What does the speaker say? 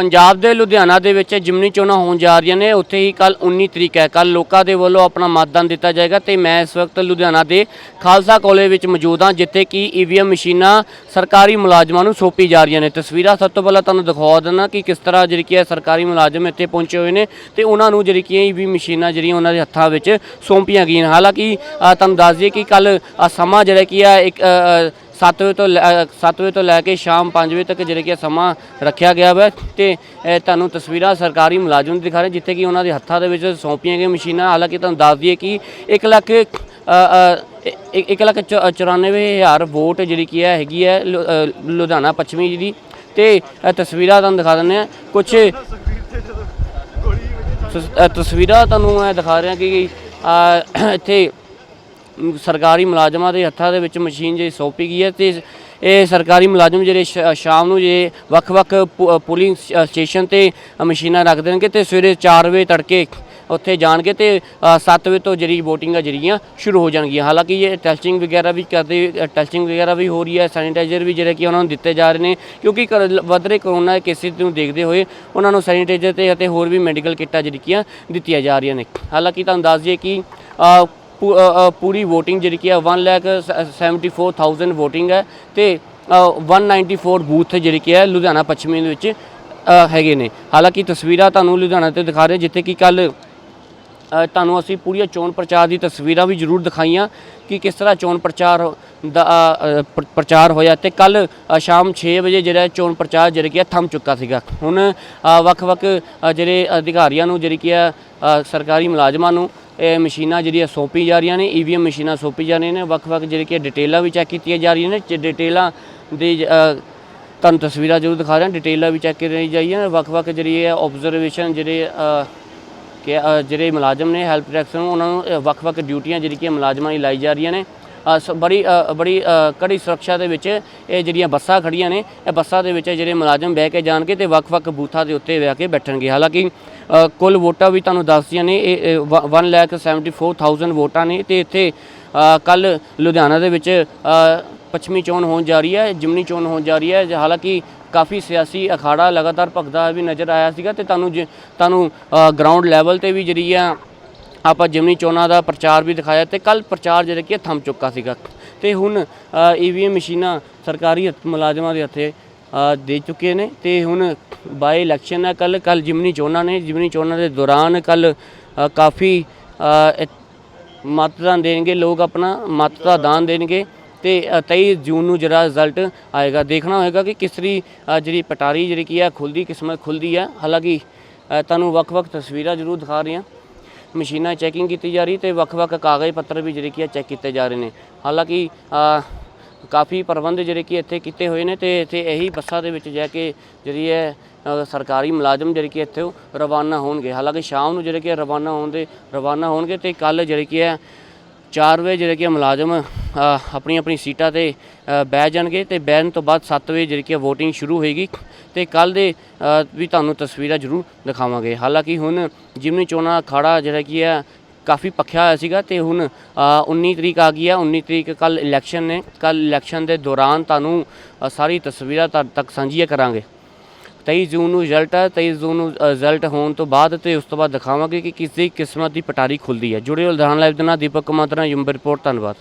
ਪੰਜਾਬ ਦੇ ਲੁਧਿਆਣਾ ਦੇ ਵਿੱਚ ਜਿਮਨੀ ਚੋਣਾਂ ਹੋਣ ਜਾ ਰਹੀਆਂ ਨੇ। ਉੱਥੇ ਹੀ ਕੱਲ 19 ਤਰੀਕ ਹੈ। ਕੱਲ ਲੋਕਾਂ ਦੇ ਵੱਲੋਂ ਆਪਣਾ ਮਤਦਾਨ ਦਿੱਤਾ ਜਾਏਗਾ ਤੇ ਮੈਂ ਇਸ ਵਕਤ ਲੁਧਿਆਣਾ ਦੇ ਖਾਲਸਾ ਕਾਲਜ ਵਿੱਚ ਮੌਜੂਦ ਹਾਂ, ਜਿੱਥੇ ਕਿ ਈਵੀਐਮ ਮਸ਼ੀਨਾਂ ਸਰਕਾਰੀ ਮੁਲਾਜ਼ਮਾਂ ਨੂੰ ਸੌਂਪੀ ਜਾ ਰਹੀਆਂ ਨੇ। ਤਸਵੀਰਾਂ ਸਭ ਤੋਂ ਪਹਿਲਾਂ ਤੁਹਾਨੂੰ ਦਿਖਾ ਦਿੰਦਾ ਕਿ ਕਿਸ ਤਰ੍ਹਾਂ ਜਿਹੜੀ ਕਿ ਸਰਕਾਰੀ ਮੁਲਾਜ਼ਮ ਇੱਥੇ ਪਹੁੰਚੇ ਹੋਏ ਨੇ ਤੇ ਉਹਨਾਂ ਨੂੰ ਜਿਹੜੀ ਕੀ ਈਵੀ ਮਸ਼ੀਨਾਂ ਜਿਹੜੀਆਂ ਉਹਨਾਂ ਦੇ ਹੱਥਾਂ ਵਿੱਚ ਸੌਂਪੀਆਂ ਗਈਆਂ ਹਾਲਾਂਕਿ ਤੁਹਾਨੂੰ ਦੱਸ ਦਈਏ ਕਿ ਕੱਲ ਸਮਾਂ ਜਿਹੜਾ ਕੀ ਆ ਇੱਕ 7 ਵਜੇ ਤੋਂ 7 ਵਜੇ ਤੋਂ ਲੈ ਕੇ ਸ਼ਾਮ 5 ਵਜੇ ਤੱਕ ਜਿਹੜਾ ਕਿ ਸਮਾਂ ਰੱਖਿਆ ਗਿਆ ਵਾ ਤੇ ਤੁਹਾਨੂੰ ਤਸਵੀਰਾਂ ਸਰਕਾਰੀ ਮੁਲਾਜ਼ਮ ਦੀ ਦਿਖਾ ਰਹੇ ਜਿੱਥੇ ਕਿ ਉਹਨਾਂ ਦੇ ਹੱਥਾਂ ਦੇ ਵਿੱਚ ਸੌਂਪੀਆਂ ਗਈਆਂ ਮਸ਼ੀਨਾਂ ਹਾਲਾਂਕਿ ਤੁਹਾਨੂੰ ਦੱਸ ਦਈਏ ਕਿ 1 ਲੱਖ ਅ, ਇੱਕ ਲੱਖ ਚ- 94 ਹਜ਼ਾਰ ਵੋਟ ਜਿਹੜੀ ਕੀ ਹੈ ਹੈਗੀ ਹੈ ਲੁ- ਲੁਧਿਆਣਾ ਪੱਛਮੀ ਜਿਹੜੀ ਤੇ ਇਹ ਤਸਵੀਰਾਂ ਤੁਹਾਨੂੰ ਦਿਖਾ ਦਿੰਦੇ ਆ ਕੁਝ ਤਸਵੀਰਾਂ ਤੁਹਾਨੂੰ ਇਹ ਦਿਖਾ ਰਿਹਾ ਕਿ ਇੱਥੇ ਸਰਕਾਰੀ ਮੁਲਾਜ਼ਮਾਂ ਦੇ ਹੱਥਾਂ ਦੇ ਵਿੱਚ ਮਸ਼ੀਨ ਜਿਹੜੀ ਸੌਂਪੀ ਗਈ ਹੈ ਤੇ ਇਹ ਸਰਕਾਰੀ ਮੁਲਾਜ਼ਮ ਜਿਹੜੇ ਸ਼- ਸ਼ਾਮ ਨੂੰ ਜੇ ਵੱਖ-ਵੱਖ ਪੁ- ਪੁਲਿੰਗ ਸ- ਸਟੇਸ਼ਨ ਤੇ ਮਸ਼ੀਨਾਂ ਰੱਖ ਦੇਣਗੇ ਤੇ ਸਵੇਰੇ 4 ਵਜੇ ਤੜਕੇ ਉੱਥੇ ਜਾਣਗੇ ਤੇ 7 ਵਜੇ ਤੋਂ ਜਿਹੜੀ VOTING ਆ ਜਿਹੜੀਆਂ ਸ਼ੁਰੂ ਹੋ ਜਾਣਗੀਆਂ। ਹਾਲਾਂਕਿ ਇਹ ਟੈਸਟਿੰਗ ਵਗੈਰਾ ਵੀ ਕਰਦੇ ਟੈਸਟਿੰਗ ਵਗੈਰਾ ਵੀ ਹੋ ਰਹੀ ਹੈ ਸੈਨੀਟਾਈਜ਼ਰ ਵੀ ਜਿਹੜੇ ਕਿ ਉਹਨਾਂ ਨੂੰ ਦਿੱਤੇ ਜਾ ਰਹੇ ਨੇ, ਕਿਉਂਕਿ ਕਰ- ਵੱਧ ਰਹੇ ਕਰੋਨਾ ਕੇਸਿਸ ਨੂੰ ਦੇਖਦੇ ਹੋਏ ਉਹਨਾਂ ਨੂੰ ਸੈਨੀਟਾਈਜ਼ਰ ਤੇ ਅਤੇ ਹੋਰ ਵੀ ਮੈਡੀਕਲ ਕਿੱਟਾਂ ਜਿਹੜੀਆਂ ਦਿੱਤੀਆਂ ਜਾ ਰਹੀਆਂ ਨੇ। ਹਾਲਾਂਕਿ ਤੁਹਾਨੂੰ ਦੱਸ ਦਈਏ ਕਿ ਪੂਰੀ VOTING ਜਿਹੜੀ ਕਿ ਹੈ 1 ਲੱਖ 74000 VOTING ਹੈ ਤੇ ਅ, 194 ਬੂਥ ਜਿਹੜੀ ਕਿ ਹੈ ਲੁਧਿਆਣਾ ਪੱਛਮੀ ਦੇ ਵਿੱਚ ਹੈਗੇ ਨੇ। ਹਾਲਾਂਕਿ ਤਸਵੀਰਾਂ ਤੁਹਾਨੂੰ ਲੁਧਿਆਣਾ ਤੇ ਦਿਖਾ ਰਹੇ ਜਿੱਥੇ ਕਿ ਕੱਲ ਤੁਹਾਨੂੰ ਅਸੀਂ ਪੂਰੀਆਂ ਚੋਣ ਪ੍ਰਚਾਰ ਦੀ ਤਸਵੀਰਾਂ ਵੀ ਜ਼ਰੂਰ ਦਿਖਾਈਆਂ ਕਿ ਕਿਸ ਤਰ੍ਹਾਂ ਚੋਣ ਪ੍ਰਚਾਰ ਦਾ ਪ੍ਰ- ਪ੍ਰਚਾਰ ਹੋਇਆ ਤੇ ਕੱਲ ਸ਼ਾਮ 6 ਵਜੇ ਜਿਹੜਾ ਚੋਣ ਪ੍ਰਚਾਰ ਜਿਹੜਾ ਕਿ ਥੰਮ ਚੁੱਕਾ ਸੀਗਾ। ਹੁਣ ਵੱਖ-ਵੱਖ ਜਿਹੜੇ ਅਧਿਕਾਰੀਆਂ ਨੂੰ ਜਿਹੜੀ ਕਿ ਹੈ ਸਰਕਾਰੀ ਮੁਲਾਜ਼ਮਾਂ ਨੂੰ ਇਹ ਮਸ਼ੀਨਾਂ ਜਿਹੜੀਆਂ ਸੌਂਪੀ ਜਾ ਰਹੀਆਂ ਨੇ ਈਵੀਐਮ ਮਸ਼ੀਨਾਂ ਸੌਂਪੀ ਜਾ ਰਹੀਆਂ ਨੇ ਵੱਖ-ਵੱਖ ਜਿਹੜੀ ਕਿ ਡਿਟੇਲਾਂ ਵੀ ਚੈੱਕ ਕੀਤੀਆਂ ਜਾ ਰਹੀਆਂ ਨੇ ਚ- ਡਿਟੇਲਾਂ ਦੇ ਤੁਹਾਨੂੰ ਤਸਵੀਰਾਂ ਜ਼ਰੂਰ ਦਿਖਾ ਰਿਹਾ ਡਿਟੇਲਾਂ ਵੀ ਚੈੱਕ ਕਰੀ ਜਾਈਆਂ ਵੱਖ-ਵੱਖ ਜਿਹੜੀ ਹੈ ਆਬਜ਼ਰਵੇਸ਼ਨ ਜਿਹੜੇ ਕਿ ਜਿਹੜੇ ਮੁਲਾਜ਼ਮ ਨੇ ਹੈਲਪ ਡੈਸਕ ਨੂੰ ਉਹਨਾਂ ਨੂੰ ਵੱਖ-ਵੱਖ ਡਿਊਟੀਆਂ ਜਿਹੜੀ ਕਿ ਮੁਲਾਜ਼ਮਾਂ ਦੀ ਲਾਈ ਜਾ ਰਹੀਆਂ ਨੇ। ਸ- ਬੜੀ ਬੜੀ ਅ, ਕੜੀ ਸੁਰੱਖਿਆ ਦੇ ਵਿੱਚ ਇਹ ਜਿਹੜੀਆਂ ਬੱਸਾਂ ਖੜੀਆਂ ਨੇ ਇਹ ਬੱਸਾਂ ਦੇ ਵਿੱਚ ਜਿਹੜੇ ਮੁਲਾਜ਼ਮ ਬਹਿ ਕੇ ਜਾਣਗੇ ਤੇ ਵੱਖ-ਵੱਖ ਬੂਥਾਂ ਦੇ ਉੱਤੇ ਬਹਿ ਕੇ ਬੈਠਣਗੇ। ਹਾਲਾਂਕਿ ਕੁੱਲ ਵੋਟਾਂ ਵੀ ਤੁਹਾਨੂੰ ਦੱਸਦੀਆਂ ਨੇ, ਇਹ 1 ਲੱਖ 74000 ਵੋਟਾਂ ਨੇ ਤੇ ਇੱਥੇ ਕੱਲ ਲੁਧਿਆਣਾ ਦੇ ਵਿੱਚ ਪੱਛਮੀ ਚੋਣ ਹੋਣ ਜਾ ਰਹੀ ਹੈ, ਜਿਮਨੀ ਚੋਣ ਹੋਣ ਜਾ ਰਹੀ ਹੈ ਹਾਲਾਂਕਿ ਕਾਫੀ ਸਿਆਸੀ ਅਖਾੜਾ ਲਗਾਤਾਰ ਭਗਦਾ ਵੀ ਨਜ਼ਰ ਆਇਆ ਸੀਗਾ ਤੇ ਤੁਹਾਨੂੰ ਜੇ- ਤੁਹਾਨੂੰ ਗਰਾਊਂਡ ਲੈਵਲ ਤੇ ਵੀ ਜਿਹੜੀ ਆ, ਆਪਾਂ ਜਿਮਨੀ ਚੋਣਾਂ ਦਾ ਪ੍ਰਚਾਰ ਵੀ ਦਿਖਾਇਆ ਤੇ ਕੱਲ ਪ੍ਰਚਾਰ ਜਿਹੜਾ ਕਿ ਥੰਮ ਚੁੱਕਾ ਸੀਗਾ ਤੇ ਹੁਣ ਈਵੀਐਮ ਮਸ਼ੀਨਾਂ ਸਰਕਾਰੀ ਹੱਥ- ਮੁਲਾਜ਼ਮਾਂ ਦੇ ਹੱਥੇ ਦੇ ਚੁੱਕੇ ਨੇ ਤੇ ਹੁਣ ਬਾਈ ਇਲੈਕਸ਼ਨ ਹੈ। ਕੱਲ ਕੱਲ ਜਿਮਨੀ ਚੋਣਾਂ ਨੇ। ਜਿਮਨੀ ਚੋਣਾਂ ਦੇ ਦੌਰਾਨ ਕੱਲ ਕਾਫੀ ਮਤਦਾਨ ਦੇਣਗੇ। ਲੋਕ ਆਪਣਾ ਮਤ ਦਾ ਦਾਨ ਦੇਣਗੇ ਤੇ ਅ, 23 ਜੂਨ ਨੂੰ ਜਿਹੜਾ ਰਿਜ਼ਲਟ ਆਏਗਾ ਦੇਖਣਾ ਹੋਏਗਾ ਕਿ ਕਿਸ ਤਰੀ ਜਿਹੜੀ ਪਟਾਰੀ ਜਿਹੜੀ ਕੀ ਹੈ ਖੁੱਲਦੀ ਕਿਸਮਤ ਖੁੱਲਦੀ ਹੈ। ਹਾਲਾਂਕਿ ਤੁਹਾਨੂੰ ਵੱਖ-ਵੱਖ ਤਸਵੀਰਾਂ ਜ਼ਰੂਰ ਦਿਖਾ ਰਹੀਆਂ। ਮਸ਼ੀਨਾਂ ਚੈਕਿੰਗ ਕੀਤੀ ਜਾ ਰਹੀ ਤੇ ਵੱਖ-ਵੱਖ ਕਾਗਜ਼ ਪੱਤਰ ਵੀ ਜਿਹੜੇ ਕੀ ਹੈ ਚੈੱਕ ਕੀਤੇ ਜਾ ਰਹੇ ਨੇ। ਹਾਲਾਂਕਿ ਕਾਫੀ ਪ੍ਰਬੰਧ ਜਿਹੜੇ ਕਿ ਇੱਥੇ ਕੀਤੇ ਹੋਏ ਨੇ ਤੇ ਇੱਥੇ ਇਹੀ ਬੱਸਾਂ ਦੇ ਵਿੱਚ ਜਾ ਕੇ ਜਿਹੜੀ ਹੈ ਅ, ਸਰਕਾਰੀ ਮੁਲਾਜ਼ਮ ਜਿਹੜੇ ਕਿ ਇੱਥੇ ਰਵਾਨਾ ਹੋਣਗੇ। ਹਾਲਾਂਕਿ ਸ਼ਾਮ ਨੂੰ ਜਿਹੜੇ ਕਿ ਰਵਾਨਾ ਹੋਣ ਦੇ ਰਵਾਨਾ ਹੋਣਗੇ ਤੇ ਕੱਲ ਜਿਹੜੇ ਕਿ ਹੈ 4 ਵਜੇ ਜਿਹੜੇ ਕਿ ਮੁਲਾਜ਼ਮ ਆਪਣੀ ਆਪਣੀ ਸੀਟਾਂ ਤੇ ਅ, ਬਹਿ ਜਾਣਗੇ ਤੇ ਬਹਿਣ ਤੋਂ ਬਾਅਦ 7 ਵਜੇ ਜਿਹੜੀ ਕਿ VOTING ਸ਼ੁਰੂ ਹੋਏਗੀ ਤੇ ਕੱਲ ਦੇ ਅ, ਵੀ ਤੁਹਾਨੂੰ ਤਸਵੀਰਾਂ ਜ਼ਰੂਰ ਦਿਖਾਵਾਂਗੇ। ਹਾਲਾਂਕਿ ਹੁਣ ਜਿਮਨੀ ਚੋਣਾਂ ਅਖਾੜਾ ਜਿਹੜਾ ਕੀ ਹੈ ਕਾਫੀ ਪੱਖਿਆ ਹੋਇਆ ਸੀਗਾ ਤੇ ਹੁਣ ਅ, 19 ਤਰੀਕ ਆ ਗਈ ਹੈ 19 ਤਰੀਕ ਕੱਲ ਇਲੈਕਸ਼ਨ ਨੇ। ਕੱਲ ਇਲੈਕਸ਼ਨ ਦੇ ਦੌਰਾਨ ਤੁਹਾਨੂੰ ਸਾਰੀ ਤਸਵੀਰਾਂ ਤੁਹਾਡੇ ਤੱਕ ਸਾਂਝੀਆਂ ਕਰਾਂਗੇ। 23 ਜੂਨ ਨੂੰ ਰਿਜ਼ਲਟ ਹੈ 23 ਜੂਨ ਨੂੰ ਰਿਜ਼ਲਟ ਹੋਣ ਤੋਂ ਬਾਅਦ ਤੇ ਉਸ ਤੋਂ ਬਾਅਦ ਦਿਖਾਵਾਂਗੇ ਕਿ ਕਿਸ ਦੀ ਕਿਸਮਤ ਦੀ ਪਟਾਰੀ ਖੁੱਲਦੀ ਹੈ। ਜੁੜੇ ਹੋ ਲੁਧਿਆਣਾ ਲਾਈਵ ਦੇ ਨਾਲ ਦੀਪਕ ਕੁਮਾਰ ਦਾ ਯੂਮ ਰਿਪੋਰਟ ਧੰਨਵਾਦ।